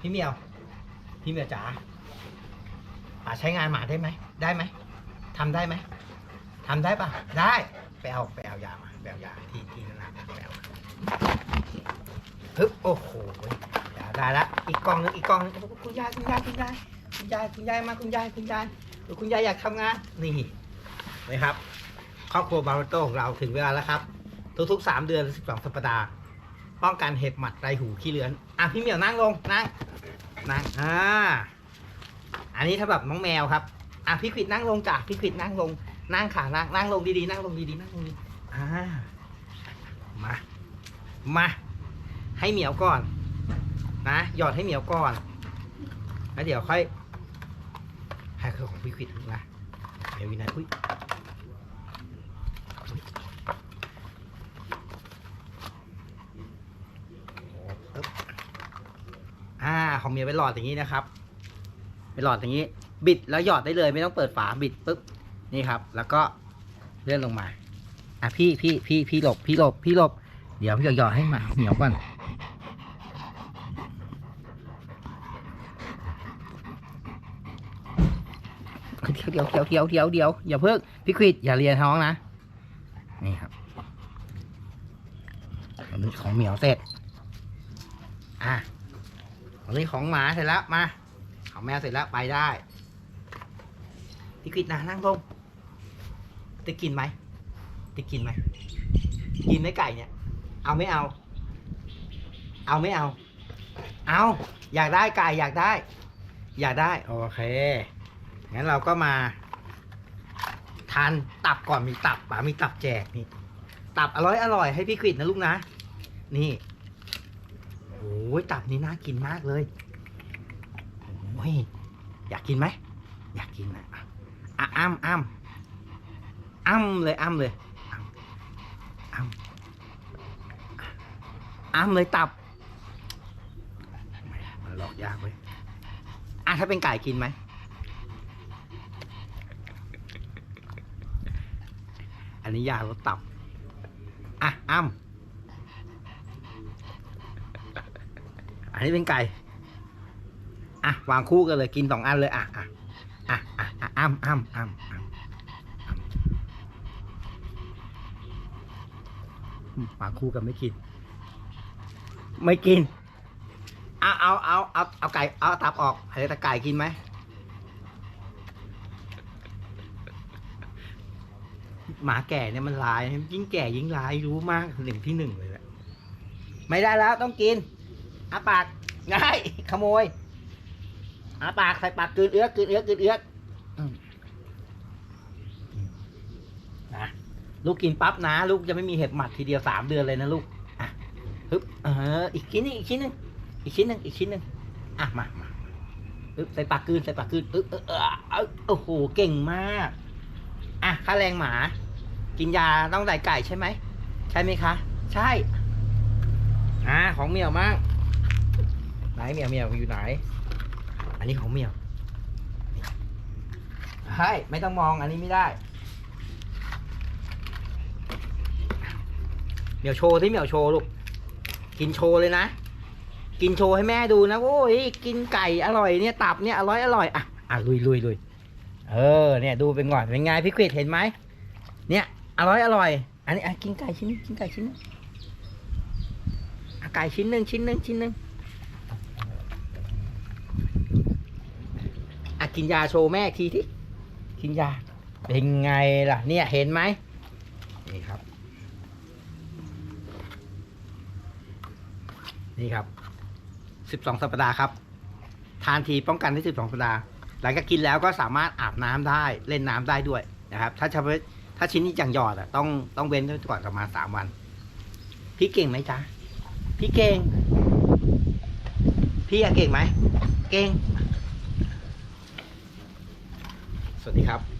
พี่เมียว พี่เมียวจ๋าป่าใช้งานหมาได้ไหม ได้ไหมทำได้ไหมทำได้ปะได้ ไปเอาไปเอายามาไปเอายาที่ที่นั่นนะไปเอามาฮึบโอ้โหได้ละ อีกกล่องนึงอีกกล่องนึงคุณยายคุณยายคุณยายคุณยายคุณยายมาคุณยายคุณยายคุณยายอยากทำงานนี่นะครับ ครอบครัวบาร์โตของเราถึงเวลาแล้วครับ ทุกๆสามเดือนสิบสองสัปดาห์ ป้องกันเห็บหมัดไรหูขี้เลือนอะพี่เหมียวนั่งลงนั่งนั่งอ่าอันนี้ถ้าแบบน้องแมวครับอะพี่ขิดนั่งลงจ้ะพี่ขิดนั่งลงนั่งขานั่งนั่งลงดีๆนั่งลงดีๆนั่งลงดีอ่ามามาให้เหมียวก่อน นะหยอดให้เหมียวก่อนแล้วเดี๋ยวค่อยให้คือของพี่ขิดนะเดี๋ยววินัยอุ้ย ปึ๊บอ่า ของเมียเป็นหลอดอย่างนี้นะครับเป็นหลอดอย่างนี้ บิดแล้วหยอดได้เลย ไม่ต้องเปิดฝาบิดปุ๊บนี่ครับ แล้วก็เลื่อนลงมา อะพี่พี่พี่พี่หลบพี่หลบพี่หลบเดี๋ยวพี่หยอดให้มาเหนียวก่อนเดี๋ยวเดี๋ยวเดี๋ยวเดี๋ยวเดี๋ยวเดี๋ยวอย่าเพิ่งพี่ควิดอย่าเรียนท้องนะ นี่ครับ ของเหมียวเสร็จ อะ อนนี้ของหมาเสร็จแล้วมาของแมวเสร็จแล้วไปได้พี่กฤษนะนั่งลงจะกินไหมจะกินไหมกินไหมไก่เนี่ย เอาไม่เอา เอาไม่เอา เอาอยากได้ไก่อยากได้ อยากได้โอเคงั้นเราก็มาทานตับก่อนมีตับป๋ามีตับแจกนี่ตับอร่อยอร่อยให้พี่กฤษนะลูกนะ นี่ โอ้ยตับนี่น่ากินมากเลยโอ้ยอยากกินไหมอยากกินนะอะอะอ้ำอ้ำอ้ำเลยอ้ำเลยอ้ำอ้ำอ้ำเลยตับมันหลอกยากเว้ยอะถ้าเป็นไก่กินไหมอันนี้ยาลดตับอะอ้ำ อั นนี้เป็นไก่ อะ วางคู่กันเลย กินสองอันเลย อะอะอะอะอะอ้ำอ้ำอ้ำอ้ำอ้ำอืมวางคู่กันไม่กิน ไม่กิน เอาเอาเอาเอาเอาไก่ เอาตับออกให้ต่ไก่กินไหม หมาแก่เนี่ยมันร้าย ยิ่งแก่ยิ่งร้ายรู้มากหนึ่งที่หนึ่งเลยแหละ ไม่ได้แล้วต้องกิน อาปากง่ายขโมยอาปากใส่ปากกืนเอื้อกกืนเอื้อกกืนเอื้อกนะลูกกินปั๊บนะ ลูกจะไม่มีเห็บหมัดทีเดียวสามเดือนเลยนะลูกอะฮึบเอออีกชิ้นหนึงอีกชิ้นหนึงอีกชิ้นหนึงอีกชิ้นหนึงอะมามาฮึบใส่ปากกืนใส่ปากกืนเออเออเออโอ้โหเก่งมากอะค่าแรงหมา กินยาต้องใส่ไก่ใช่ไหมใช่ไหมคะ ใช่อ่าของเหมียวมาก นเมียวเมียวอยู่ไหน อันนี้ของเมียวใช่ไม่ต้องมองอันนี้ไม่ได้เหมียวโชว์ที่เหมียวโชว์ลูก กินโชว์เลยนะ กินโชว์ให้แม่ดูนะ โอ้ย กินไก่อร่อยเนี่ย ตับเนี่ยอร่อยอร่อย อะ อะลุยลุยลุยเออ เนี่ยดูเป็นก่อน เป็นไงพี่ควิดเห็นไหม เนี่ย อร่อยอร่อย อันนี้อะกินไก่ชิ้นนึงกินไก่ชิ้นนึงอะไก่ชิ้นหนึ่งชิ้นหนึ่งชิ้นหนึ่ง อะ กินยาโชว์แม่ทีที่กินยา เป็นไงล่ะ เนี่ยเห็นไหมนี่ครับ นี่ครับสิบสองสัปดาห์ครับ ทานทีป้องกันได้สิบสองสัปดาห์ หลังจากกินแล้วก็สามารถอาบน้ำได้เล่นน้ำได้ด้วยนะครับ ถ้าเฉพาะถ้าชิ้นนี้อย่างหยอดอะต้องต้องเว้นไว้ก่อนประมาณสามวัน พี่เก่งไหมจ๊ะพี่เก่ง พี่อะเก่งไหม เก่ง สวัสดีครับ